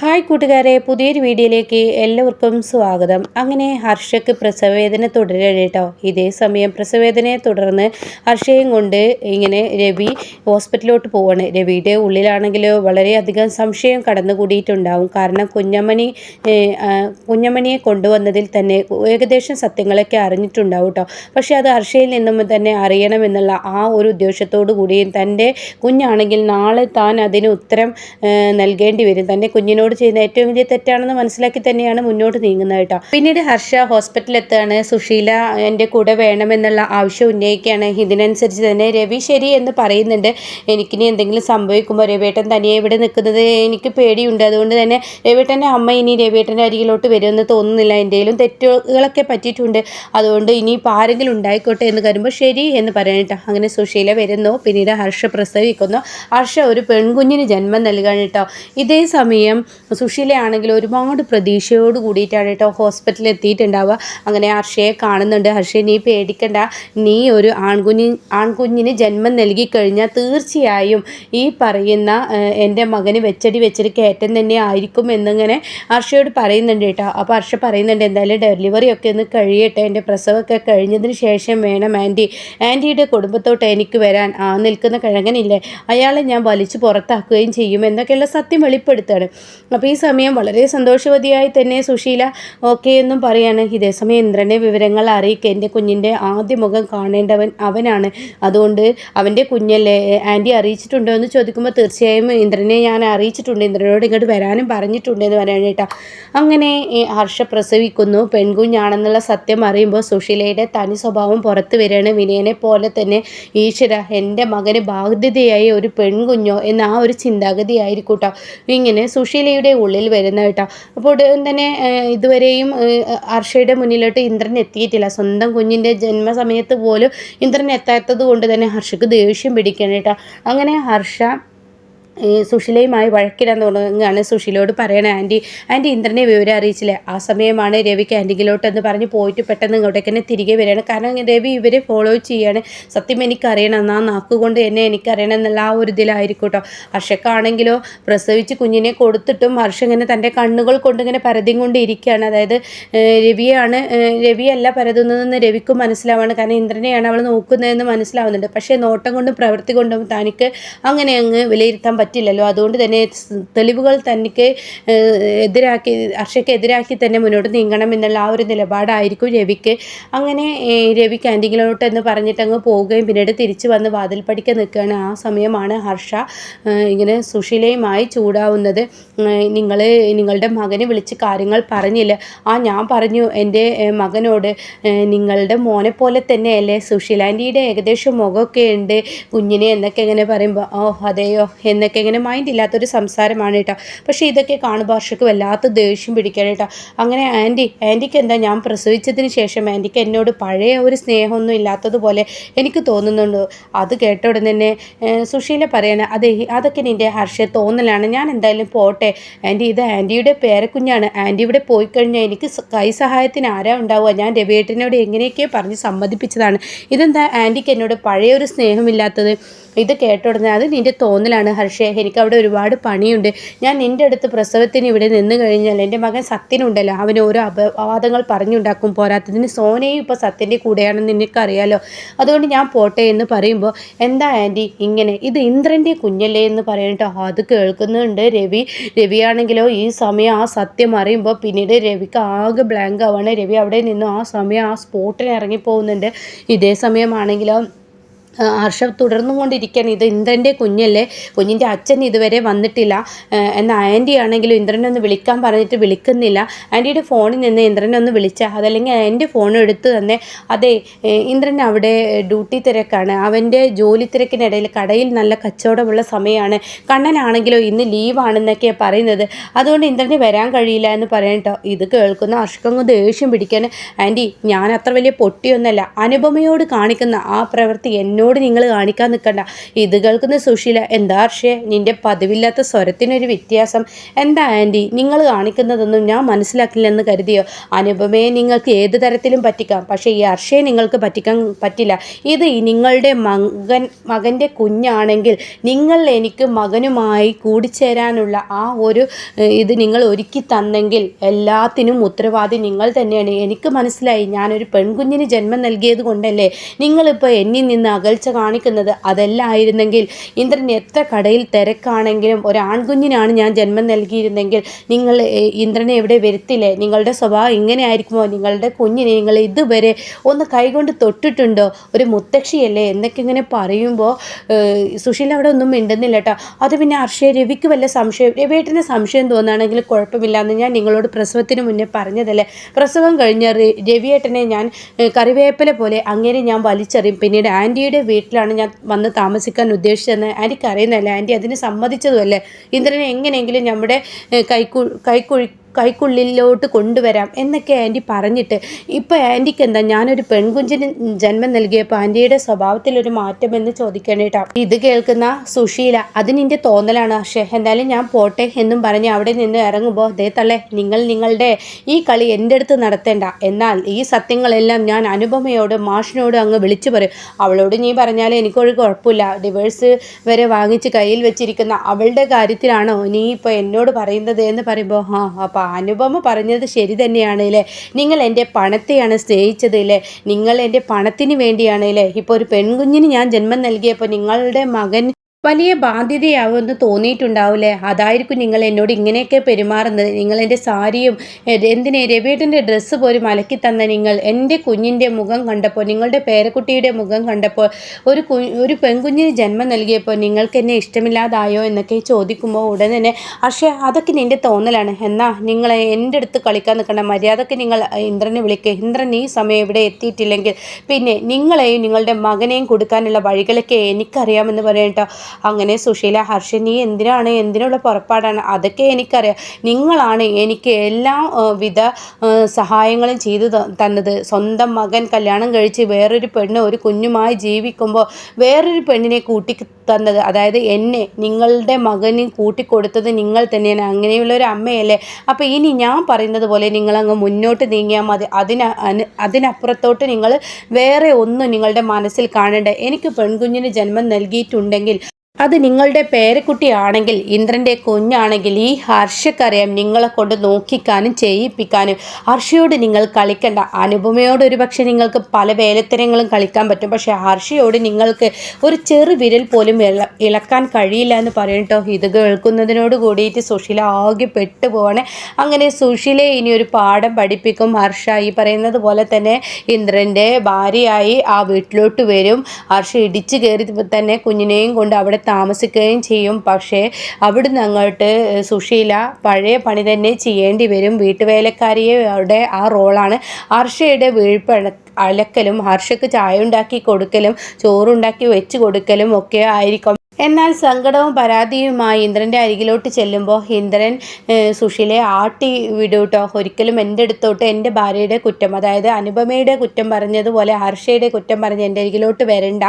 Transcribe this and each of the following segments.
Hi കൂട്ടുകാരെ പുതിയൊരു വീഡിയോയിലേക്ക് എല്ലാവർക്കും സ്വാഗതം. അങ്ങനെ ഹർഷയ്ക്ക് പ്രസവവേദന തുടരുകയാണ് കേട്ടോ. ഇതേ സമയം പ്രസവവേദനയെ തുടർന്ന് ഹർഷയും കൊണ്ട് ഇങ്ങനെ രവി ഹോസ്പിറ്റലിലോട്ട് പോവാണ്. രവിയുടെ ഉള്ളിലാണെങ്കിൽ വളരെയധികം സംശയം കടന്നുകൂടിയിട്ടുണ്ടാവും. കാരണം കുഞ്ഞമ്മണി കുഞ്ഞമ്മണിയെ കൊണ്ടുവന്നതിൽ തന്നെ ഏകദേശം സത്യങ്ങളൊക്കെ അറിഞ്ഞിട്ടുണ്ടാവും കേട്ടോ. പക്ഷേ അത് ഹർഷയിൽ നിന്നും തന്നെ അറിയണമെന്നുള്ള ആ ഒരു ഉദ്ദേശത്തോടു കൂടിയും തന്റെ കുഞ്ഞാണെങ്കിൽ നാളെ താൻ അതിന് ഉത്തരം നൽകേണ്ടി വരും. തന്റെ കുഞ്ഞിനോട് എന്നോട് ചെയ്യുന്ന ഏറ്റവും വലിയ തെറ്റാണെന്ന് മനസ്സിലാക്കി തന്നെയാണ് മുന്നോട്ട് നീങ്ങുന്നത് കേട്ടോ. പിന്നീട് ഹർഷ ഹോസ്പിറ്റലിൽ എത്തുകയാണ്. സുശീല എന്റെ കൂടെ വേണമെന്നുള്ള ആവശ്യം ഉന്നയിക്കുകയാണ്. ഇതിനനുസരിച്ച് തന്നെ രവി ശരി എന്ന് പറയുന്നുണ്ട്. എനിക്കിനി എന്തെങ്കിലും സംഭവിക്കുമ്പോൾ രവിയേട്ടൻ തനിയെ ഇവിടെ നിൽക്കുന്നത് എനിക്ക് പേടിയുണ്ട്. അതുകൊണ്ട് തന്നെ രവിയേട്ടന്റെ അമ്മ ഇനി രവിയേട്ടന്റെ അരികിലോട്ട് വരുമെന്ന് തോന്നുന്നില്ല. എന്തെങ്കിലും തെറ്റുകളൊക്കെ പറ്റിയിട്ടുണ്ട്. അതുകൊണ്ട് ഇനി ഇപ്പോൾ ആരെങ്കിലും ഉണ്ടായിക്കോട്ടെ എന്ന് കരുമ്പോൾ ശരി എന്ന് പറയാനിട്ടോ അങ്ങനെ സുശീല വരുന്നു. പിന്നീട് ഹർഷ പ്രസവിക്കുന്നു. ഹർഷ ഒരു പെൺകുഞ്ഞിന് ജന്മം നൽകുകയാണ് കേട്ടോ. ഇതേ സമയം സുശീലയാണെങ്കിൽ ഒരുപാട് പ്രതീക്ഷയോട് കൂടിയിട്ടാണ് കേട്ടോ ഹോസ്പിറ്റലിൽ എത്തിയിട്ടുണ്ടാവുക. അങ്ങനെ ഹർഷയെ കാണുന്നുണ്ട്. ഹർഷയെ നീ പേടിക്കണ്ട. നീ ഒരു ആൺകുഞ്ഞി ആൺകുഞ്ഞിന് ജന്മം നൽകി കഴിഞ്ഞാൽ തീർച്ചയായും ഈ പറയുന്ന എന്റെ മകന് വെച്ചടി വെച്ചടി കയറ്റം തന്നെ ആയിരിക്കും എന്നിങ്ങനെ ഹർഷയോട് പറയുന്നുണ്ട് കേട്ടോ. അപ്പോൾ ഹർഷ പറയുന്നുണ്ട് എന്തായാലും ഡെലിവറി ഒക്കെ ഒന്ന് കഴിയട്ടെ. എന്റെ പ്രസവമൊക്കെ കഴിഞ്ഞതിന് ശേഷം വേണം ആന്റി. ആന്റിയുടെ കുടുംബത്തോട്ട് എനിക്ക് വരാൻ. ആ നിൽക്കുന്ന കിഴങ്ങനില്ലേ. അയാളെ ഞാൻ വലിച്ചു പുറത്താക്കുകയും ചെയ്യും എന്നൊക്കെയുള്ള സത്യം വെളിപ്പെടുത്തുകയാണ്. അപ്പോൾ ഈ സമയം വളരെ സന്തോഷവതിയായി തന്നെ സുശീല ഓക്കെ എന്നും പറയാണ്. ഇതേസമയം ഇന്ദ്രനെ വിവരങ്ങൾ അറിയിക്കുക എന്റെ കുഞ്ഞിന്റെ ആദ്യ മുഖം കാണേണ്ടവൻ അവനാണ്. അതുകൊണ്ട് അവന്റെ കുഞ്ഞല്ലേ ആന്റി അറിയിച്ചിട്ടുണ്ടോ എന്ന് ചോദിക്കുമ്പോൾ തീർച്ചയായും ഇന്ദ്രനെ ഞാൻ അറിയിച്ചിട്ടുണ്ട്. ഇന്ദ്രനോട് ഇങ്ങോട്ട് വരാനും പറഞ്ഞിട്ടുണ്ട് എന്ന് പറയാനേട്ടാ അങ്ങനെ ഹർഷ പ്രസവിക്കുന്നു. പെൺകുഞ്ഞാണെന്നുള്ള സത്യം അറിയുമ്പോൾ സുശീലയുടെ തനി സ്വഭാവം പുറത്തു വരികയാണ്. വിനയനെ പോലെ തന്നെ ഈശ്വര എന്റെ മകന് ബാധ്യതയായി ഒരു പെൺകുഞ്ഞോ എന്ന ആ ഒരു ചിന്താഗതി ആയിരിക്കും കേട്ടോ. ഇങ്ങനെ സുശീലയുടെ ഹർഷയുടെ ഉള്ളിൽ വരുന്ന കേട്ടോ. അപ്പോൾ തന്നെ ഇതുവരെയും ഹർഷയുടെ മുന്നിലോട്ട് ഇന്ദ്രൻ എത്തിയിട്ടില്ല. സ്വന്തം കുഞ്ഞിന്റെ ജന്മസമയത്ത് പോലും ഇന്ദ്രൻ എത്താത്തത് കൊണ്ട് തന്നെ ഹർഷക്ക് ദേഷ്യം പിടിക്കണം കേട്ടോ. അങ്ങനെ ഹർഷ സുശീലയുമായി വഴക്കിടാൻ തുടങ്ങുകയാണ് സുഷിലയോട് പറയണേ ആന്റി ആന്റി ഇന്ദ്രനെ വിവരം അറിയിച്ചില്ലേ? ആ സമയമാണ് രവിക്ക് എന്ന് പറഞ്ഞ് പോയിട്ട് പെട്ടെന്ന് ഇങ്ങോട്ടേക്ക് തന്നെ തിരികെ വരികയാണ്. കാരണം രവി ഇവരെ ഫോളോ ചെയ്യാണ്. സത്യം എനിക്കറിയണം. ആ നാക്കുകൊണ്ട് എന്നെ എനിക്കറിയണം എന്നുള്ള ആ ഒരു ഇതിലായിരിക്കും കേട്ടോ ഹർഷക്കാണെങ്കിലോ പ്രസവിച്ച് കുഞ്ഞിനെ കൊടുത്തിട്ടും ഹർഷ ഇങ്ങനെ തന്റെ കണ്ണുകൾ കൊണ്ട് ഇങ്ങനെ പരതിയും കൊണ്ട് ഇരിക്കുകയാണ് അതായത് രവിയാണ് രവിയല്ല പരതുന്നതെന്ന് രവിക്കും മനസ്സിലാവാണ്. കാരണം ഇന്ദ്രനെയാണ് അവൾ നോക്കുന്നതെന്ന് മനസ്സിലാവുന്നുണ്ട്. പക്ഷേ നോട്ടം കൊണ്ടും പ്രവൃത്തി കൊണ്ടും തനിക്ക് അങ്ങനെ അങ്ങ് വിലയിരുത്താൻ പറ്റില്ലല്ലോ. അതുകൊണ്ട് തന്നെ തെളിവുകൾ തനിക്ക് എതിരാക്കി അർഷയ്ക്ക് എതിരാക്കി തന്നെ മുന്നോട്ട് നീങ്ങണം എന്നുള്ള ആ ഒരു നിലപാടായിരിക്കും രവിക്ക്. അങ്ങനെ രവി ക്യാന്റീനിലോട്ട് എന്ന് പറഞ്ഞിട്ട് അങ്ങ് പോവുകയും പിന്നീട് തിരിച്ചു വന്ന് വാതിൽ പഠിക്കാൻ നിൽക്കുകയാണ് ആ സമയമാണ് ഹർഷ ഇങ്ങനെ സുശീലയുമായി ചൂടാവുന്നത്. നിങ്ങൾ നിങ്ങളുടെ മകനെ വിളിച്ച് കാര്യങ്ങൾ പറഞ്ഞില്ല. ആ ഞാൻ പറഞ്ഞു എന്റെ മകനോട് നിങ്ങളുടെ മോനെ പോലെ തന്നെ അല്ലേ സുശീലാന്റിയുടെ ഏകദേശം മുഖമൊക്കെ ഉണ്ട് കുഞ്ഞിനെ എന്നൊക്കെ ഇങ്ങനെ പറയുമ്പോൾ ഓ അതെയോ? എന്നൊക്കെ ആർക്കൊക്കെ ഇങ്ങനെ മൈൻഡ് ഇല്ലാത്തൊരു സംസാരമാണ് കേട്ടോ. പക്ഷേ ഇതൊക്കെ ഹർഷക്ക് വല്ലാത്ത ദേഷ്യം പിടിക്കാൻ കേട്ടോ. അങ്ങനെ ആന്റി ആന്റിക്ക് എന്താ ഞാൻ പ്രസവിച്ചതിന് ശേഷം ആന്റിക്ക് എന്നോട് പഴയ ഒരു സ്നേഹമൊന്നും ഇല്ലാത്തതുപോലെ എനിക്ക് തോന്നുന്നുണ്ട്. അത് കേട്ട ഉടനെ തന്നെ സുശീല പറയണ അതെ അതൊക്കെ നിന്റെ ഹർഷ തോന്നലാണ്. ഞാൻ എന്തായാലും പോട്ടെ. ആന്റി ഇത് ആന്റിയുടെ പേരക്കുഞ്ഞാണ്. ആന്റി ഇവിടെ പോയി കഴിഞ്ഞാൽ എനിക്ക് കൈ സഹായത്തിന് ആരാ ഉണ്ടാവുക? ഞാൻ രവിയേട്ടനോട് എങ്ങനെയൊക്കെ പറഞ്ഞ് സമ്മതിപ്പിച്ചതാണ്. ഇതെന്താ ആന്റിക്ക് എന്നോട് പഴയ ഒരു സ്നേഹമില്ലാത്തത്? ഇത് കേട്ട ഉടനെ അത് നിന്റെ തോന്നലാണ് ഹർഷേ. എനിക്ക് അവിടെ ഒരുപാട് പണിയുണ്ട്. ഞാൻ നിന്റെ അടുത്ത് പ്രസവത്തിന് ഇവിടെ നിന്ന് കഴിഞ്ഞാൽ എന്റെ മകൻ സത്യനുണ്ടല്ലോ. അവൻ ഓരോ അപവാദങ്ങൾ പറഞ്ഞുണ്ടാക്കും. പോരാത്തതിന് സോനയും ഇപ്പോൾ സത്യന്റെ കൂടെയാണെന്ന് എനിക്കറിയാലോ അതുകൊണ്ട് ഞാൻ പോട്ടെ എന്ന് പറയുമ്പോൾ എന്താ ആന്റി ഇങ്ങനെ? ഇത് ഇന്ദ്രന്റെ കുഞ്ഞല്ലേ എന്ന് പറയട്ടോ അത് കേൾക്കുന്നുണ്ട് രവി. രവിയാണെങ്കിലോ ഈ സമയം ആ സത്യം അറിയുമ്പോൾ പിന്നീട് രവിക്ക് ആകെ ബ്ലാങ്ക് ആവാണ്. രവി അവിടെ നിന്നും ആ സമയം ആ സ്പോട്ടിൽ ഇറങ്ങിപ്പോകുന്നുണ്ട്. ഇതേ സമയമാണെങ്കിലോ ഹർഷ തുടർന്നുകൊണ്ടിരിക്കുകയാണ്. ഇത് ഇന്ദ്രന്റെ കുഞ്ഞല്ലേ? കുഞ്ഞിന്റെ അച്ഛൻ ഇതുവരെ വന്നിട്ടില്ല. എന്ന ആന്റി ആണെങ്കിലും ഇന്ദ്രനെ ഒന്ന് വിളിക്കാൻ പറഞ്ഞിട്ട് വിളിക്കുന്നില്ല. ആന്റിയുടെ ഫോണിൽ നിന്ന് ഇന്ദ്രനെ ഒന്ന് വിളിച്ചാൽ അതല്ലെങ്കിൽ എന്റെ ഫോൺ എടുത്ത് തന്നെ അതെ ഇന്ദ്രൻ അവിടെ ഡ്യൂട്ടി തിരക്കാണ്. അവന്റെ ജോലി തിരക്കിനിടയിൽ കടയിൽ നല്ല കച്ചവടമുള്ള സമയമാണ് കണ്ണനാണെങ്കിലോ ഇന്ന് ലീവാണെന്നൊക്കെയാണ് പറയുന്നത്. അതുകൊണ്ട് ഇന്ദ്രന് വരാൻ കഴിയില്ല എന്ന് പറയട്ടോ ഇത് കേൾക്കുന്ന ഹർഷക്കങ്ങ് ദേഷ്യം പിടിക്കാൻ ആന്റി ഞാൻ അത്ര വലിയ പൊട്ടിയൊന്നല്ല. അനുപമയോട് കാണിക്കുന്ന ആ പ്രവൃത്തി എന്നോട് എന്നോട് നിങ്ങൾ കാണിക്കാൻ നിൽക്കണ്ട. ഇത് കേൾക്കുന്ന സുശീല എന്താ ഹർഷേ നിന്റെ പതിവില്ലാത്ത സ്വരത്തിനൊരു വ്യത്യാസം. എന്താ ആന്റി നിങ്ങൾ കാണിക്കുന്നതൊന്നും ഞാൻ മനസ്സിലാക്കില്ലെന്ന് കരുതിയോ? അനുപമയെ നിങ്ങൾക്ക് ഏത് തരത്തിലും പറ്റിക്കാം പക്ഷേ ഈ ഹർഷയെ നിങ്ങൾക്ക് പറ്റിക്കാൻ പറ്റില്ല. ഇത് നിങ്ങളുടെ മകൻ മകന്റെ കുഞ്ഞാണെങ്കിൽ നിങ്ങൾ എനിക്ക് മകനുമായി കൂടിച്ചേരാനുള്ള ആ ഒരു ഇത് നിങ്ങൾ ഒരുക്കി തന്നെങ്കിൽ എല്ലാത്തിനും ഉത്തരവാദി നിങ്ങൾ തന്നെയാണ്. എനിക്ക് മനസ്സിലായി ഞാനൊരു പെൺകുഞ്ഞിന് ജന്മം നൽകിയത് കൊണ്ടല്ലേ? നിങ്ങളിപ്പോൾ എന്നിൽ നിന്ന് അകൽച്ച കാണിക്കുന്നത് അതല്ലായിരുന്നെങ്കിൽ ഇന്ദ്രൻ എത്ര കടയിൽ തിരക്കാണെങ്കിലും ഒരു ആൺകുഞ്ഞിനാണ് ഞാൻ ജന്മം നൽകിയിരുന്നെങ്കിൽ നിങ്ങൾ ഇന്ദ്രനെ എവിടെ വരുത്തില്ലേ? നിങ്ങളുടെ സ്വഭാവം ഇങ്ങനെ ആയിരിക്കുമോ നിങ്ങളുടെ കുഞ്ഞിനെ നിങ്ങൾ ഇതുവരെ ഒന്ന് കൈകൊണ്ട് തൊട്ടിട്ടുണ്ടോ? ഒരു മുത്തശ്ശിയല്ലേ? എന്നൊക്കെ ഇങ്ങനെ പറയുമ്പോൾ സുശീൽ അവിടെ ഒന്നും മിണ്ടുന്നില്ല കേട്ടോ. അത് പിന്നെ അർഷയ രവിക്ക് വല്ല സംശയം രവിയേട്ടന് സംശയം തോന്നുകയാണെങ്കിൽ കുഴപ്പമില്ല എന്ന് ഞാൻ നിങ്ങളോട് പ്രസവത്തിന് മുന്നേ പറഞ്ഞതല്ലേ? പ്രസവം കഴിഞ്ഞ രവിയേട്ടനെ ഞാൻ കറിവേപ്പില പോലെ അങ്ങനെ ഞാൻ വലിച്ചെറിയും. പിന്നീട് ആന്റിയുടെ വീട്ടിലാണ് ഞാൻ വന്ന് താമസിക്കാൻ ഉദ്ദേശിച്ചതെന്ന് ആന്റിക്ക് അറിയുന്നതല്ലേ? ആന്റി അതിന് സമ്മതിച്ചതുമല്ലേ? ഇന്ദ്രനെ എങ്ങനെയെങ്കിലും നമ്മുടെ കൈക്കു കൈക്കുഴി കൈക്കുള്ളിലോട്ട് കൊണ്ടുവരാം എന്നൊക്കെ ആന്റി പറഞ്ഞിട്ട് ഇപ്പോൾ ആന്റിക്ക് എന്താ ഞാനൊരു പെൺകുഞ്ചിന് ജന്മം നൽകിയപ്പോൾ ആന്റിയുടെ സ്വഭാവത്തിലൊരു മാറ്റം എന്ന് ചോദിക്കണേട്ടാ ഇത് കേൾക്കുന്ന സുശീല അത് നിന്റെ തോന്നലാണ് പക്ഷേ എന്തായാലും ഞാൻ പോട്ടെ എന്നും പറഞ്ഞ് അവിടെ നിന്ന് ഇറങ്ങുമ്പോൾ ദേ തള്ളേ നിങ്ങൾ നിങ്ങളുടെ ഈ കളി എന്റെ അടുത്ത് നടത്തേണ്ട. എന്നാൽ ഈ സത്യങ്ങളെല്ലാം ഞാൻ അനുപമയോട് മാഷിനോട് അങ്ങ് വിളിച്ചു പറയും. അവളോട് നീ പറഞ്ഞാൽ എനിക്കൊരു കുഴപ്പമില്ല. ഡിവേഴ്സ് വരെ വാങ്ങിച്ച് കയ്യിൽ വെച്ചിരിക്കുന്ന അവളുടെ കാര്യത്തിലാണോ നീ ഇപ്പോൾ എന്നോട് പറയുന്നത്? എന്ന് പറയുമ്പോൾ ആ അപ്പോൾ അനുപമ പറഞ്ഞത് ശരി തന്നെയാണ് അല്ലേ നിങ്ങൾ എന്റെ പണത്തെയാണ് സ്നേഹിച്ചത് അല്ലേ നിങ്ങൾ എന്റെ പണത്തിന് വേണ്ടിയാണ് അല്ലേ ഇപ്പോൾ ഒരു പെൺകുഞ്ഞിന് ഞാൻ ജന്മം നൽകിയപ്പോൾ നിങ്ങളുടെ മകൻ വലിയ ബാധ്യതയാവുമെന്ന് തോന്നിയിട്ടുണ്ടാവില്ലേ അതായിരിക്കും നിങ്ങൾ എന്നോട് ഇങ്ങനെയൊക്കെ പെരുമാറുന്നത്. നിങ്ങൾ എന്റെ സാരിയും എന്തിനെ രവിയേട്ടന്റെ ഡ്രസ്സ് പോലും അലക്കി തന്ന നിങ്ങൾ എന്റെ കുഞ്ഞിന്റെ മുഖം കണ്ടപ്പോൾ നിങ്ങളുടെ പേരക്കുട്ടിയുടെ മുഖം കണ്ടപ്പോൾ ഒരു കു ഒരു പെൺകുഞ്ഞിന് ജന്മം നൽകിയപ്പോൾ നിങ്ങൾക്ക് എന്നെ ഇഷ്ടമില്ലാതായോ എന്നൊക്കെ ചോദിക്കുമ്പോൾ ഉടൻ തന്നെ പക്ഷേ അതൊക്കെ നിന്റെ തോന്നലാണ്. എന്നാൽ നിങ്ങൾ എന്റെ അടുത്ത് കളിക്കാൻ നിൽക്കണ്ട. മര്യാദയ്ക്ക് നിങ്ങൾ ഇന്ദ്രനെ വിളിക്കുക ഇന്ദ്രൻ ഈ സമയം ഇവിടെ എത്തിയിട്ടില്ലെങ്കിൽ പിന്നെ നിങ്ങളെയും നിങ്ങളുടെ മകനെയും കൊടുക്കാനുള്ള വഴികളൊക്കെ എനിക്കറിയാമെന്ന് പറയട്ടോ അങ്ങനെ സുശീല ഹർഷൻ നീ എന്തിനാണ്? എന്തിനുള്ള പുറപ്പാടാണ്? അതൊക്കെ എനിക്കറിയാം. നിങ്ങളാണ് എനിക്ക് എല്ലാ വിധ സഹായങ്ങളും ചെയ്തു തന്നത്. സ്വന്തം മകൻ കല്യാണം കഴിച്ച് വേറൊരു പെണ്ണ് ഒരു കുഞ്ഞുമായി ജീവിക്കുമ്പോൾ വേറൊരു പെണ്ണിനെ കൂട്ടി തന്നത്. അതായത് എന്നെ നിങ്ങളുടെ മകന് കൂട്ടിക്കൊടുത്തത് നിങ്ങൾ തന്നെയാണ്. അങ്ങനെയുള്ള ഒരു അമ്മയല്ലേ? അപ്പോൾ ഇനി ഞാൻ പറയുന്നത് പോലെ നിങ്ങളങ്ങ് മുന്നോട്ട് നീങ്ങിയാൽ മതി. അതിന അതിനപ്പുറത്തോട്ട് നിങ്ങൾ വേറെ ഒന്നും നിങ്ങളുടെ മനസ്സിൽ കാണേണ്ട. എനിക്ക് പെൺകുഞ്ഞിന് ജന്മം നൽകിയിട്ടുണ്ടെങ്കിൽ അത് നിങ്ങളുടെ പേരക്കുട്ടിയാണെങ്കിൽ ഇന്ദ്രന്റെ കുഞ്ഞാണെങ്കിൽ ഈ ഹർഷക്കറിയാം നിങ്ങളെ കൊണ്ട് നോക്കിക്കാനും ചെയ്യിപ്പിക്കാനും. ഹർഷയോട് നിങ്ങൾ കളിക്കണ്ട. അനുപമയോട് ഒരു പക്ഷേ നിങ്ങൾക്ക് പല വേലത്തരങ്ങളും കളിക്കാൻ പറ്റും. പക്ഷേ ഹർഷയോട് നിങ്ങൾക്ക് ഒരു ചെറു വിരൽ പോലും ഇള ഇളക്കാൻ കഴിയില്ല എന്ന് പറയട്ടോ ഇത് കേൾക്കുന്നതിനോട് കൂടിയിട്ട് സുശീല ആകെ പെട്ടുപോകണേ അങ്ങനെ സുശീലെ ഇനി ഒരു പാഠം പഠിപ്പിക്കും. ഹർഷ ഈ പറയുന്നത് പോലെ തന്നെ ഇന്ദ്രന്റെ ഭാര്യയായി ആ വീട്ടിലോട്ട് വരും. ഹർഷ ഇടിച്ചു കയറി തന്നെ കുഞ്ഞിനെയും കൊണ്ട് അവിടെ താമസിക്കുകയും ചെയ്യും. പക്ഷേ അവിടുന്ന് അങ്ങോട്ട് സുശീല പഴയ പണി തന്നെ ചെയ്യേണ്ടി വരും. വീട്ടുവേലക്കാരിയുടെ ആ റോളാണ് ഹർഷയുടെ വീഴ്പഴ അലക്കലും ഹർഷക്ക് ചായ ഉണ്ടാക്കി കൊടുക്കലും ചോറുണ്ടാക്കി വെച്ച് കൊടുക്കലും ഒക്കെ ആയിരിക്കും. എന്നാൽ സങ്കടവും പരാതിയുമായി ഇന്ദ്രന്റെ അരികിലോട്ട് ചെല്ലുമ്പോൾ ഇന്ദ്രൻ സുഷിലെ ആട്ടി വിടൂട്ടോ. ഒരിക്കലും എന്റെ അടുത്തോട്ട് എന്റെ ഭാര്യയുടെ കുറ്റം അതായത് അനുപമയുടെ കുറ്റം പറഞ്ഞതുപോലെ ഹർഷയുടെ കുറ്റം പറഞ്ഞ് എന്റെ അരികിലോട്ട് വരണ്ട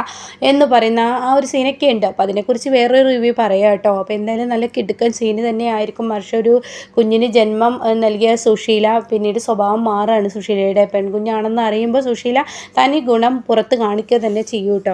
എന്ന് പറയുന്ന ആ ഒരു സീനൊക്കെ ഉണ്ട്. അപ്പോൾ അതിനെക്കുറിച്ച് വേറൊരു റിവ്യൂ പറയാം കേട്ടോ. അപ്പോൾ എന്തായാലും നല്ല കിടുക്കൻ സീന് തന്നെയായിരിക്കും. ഹർഷ ഒരു കുഞ്ഞിന് ജന്മം നൽകിയ സുശീല പിന്നീട് സ്വഭാവം മാറാണ് സുശീലയുടെ. പെൺകുഞ്ഞാണെന്ന് അറിയുമ്പോൾ സുശീല തനി ഗുണം പുറത്ത് കാണിക്കുക തന്നെ ചെയ്യൂട്ടോ